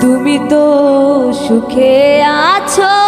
তুমি তো সুখে আছো।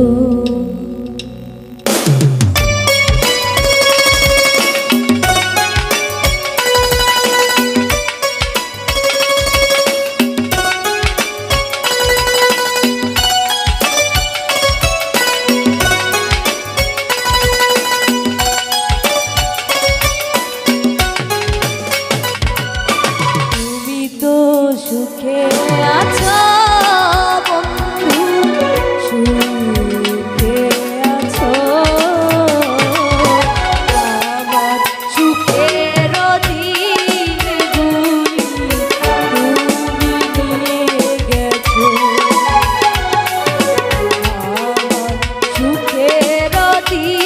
see